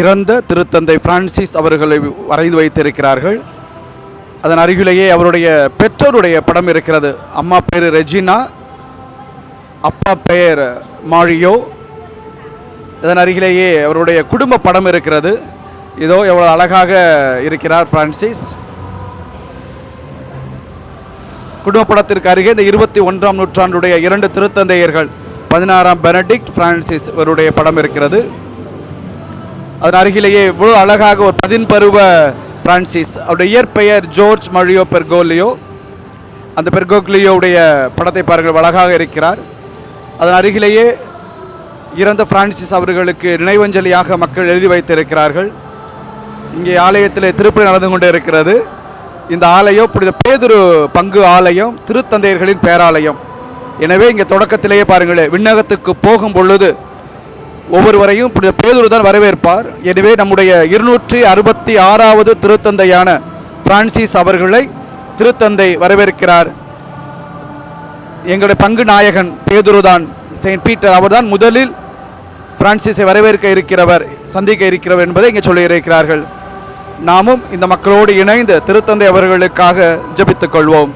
இறந்த திருத்தந்தை பிரான்சிஸ் அவர்களை வரைந்து வைத்திருக்கிறார்கள். அதன் அருகிலேயே அவருடைய பெற்றோருடைய படம் இருக்கிறது. அம்மா பேர் ரெஜினா அப்பா பெயர் மாழியோ இதன் அருகிலேயே அவருடைய குடும்ப படம் இருக்கிறது. இதோ எவ்வளோ அழகாக இருக்கிறார் பிரான்சிஸ். குடும்ப படத்திற்கு அருகே இந்த இருபத்தி ஒன்றாம் நூற்றாண்டுடைய இரண்டு திருத்தந்தையர்கள் பதினாறாம் பெனடிக்ட் பிரான்சிஸ் இவருடைய படம் இருக்கிறது. அதன் அருகிலேயே இவ்வளோ அழகாக ஒரு பதின்பருவ பிரான்சிஸ் அவருடைய இயற்பெயர் ஜோர்ஜ் மழியோ பெர்கோலியோ அந்த பெர்கோக்லியோவுடைய படத்தை பாருங்கள் அழகாக இருக்கிறார். அதன் அருகிலேயே இறந்த பிரான்சிஸ் அவர்களுக்கு நினைவஞ்சலியாக மக்கள் எழுதி வைத்திருக்கிறார்கள். இங்கே ஆலயத்தில் திருப்பணி நடந்து கொண்டு இருக்கிறது. இந்த ஆலயம் புனித பேதுரு பங்கு ஆலயம் திருத்தந்தையர்களின் பேராலயம். எனவே இங்கே தொடக்கத்திலேயே பாருங்களேன் விண்ணகத்துக்கு போகும் பொழுது ஒவ்வொருவரையும் புனித பேதுரு தான் வரவேற்பார். எனவே நம்முடைய இருநூற்றி அறுபத்தி ஆறாவது திருத்தந்தையான பிரான்சிஸ் அவர்களை திருத்தந்தை வரவேற்கிறார். எங்களுடைய பங்கு நாயகன் பேதுருதான் செயின்ட் பீட்டர் அவர்தான் முதலில் பிரான்சிஸை வரவேற்க இருக்கிறவர் சந்திக்க இருக்கிறவர் என்பதை இங்கே சொல்லியிருக்கிறார்கள் நாமும் இந்த மக்களோடு இணைந்து திருத்தந்தை அவர்களுக்காக ஜபித்துக் கொள்வோம்.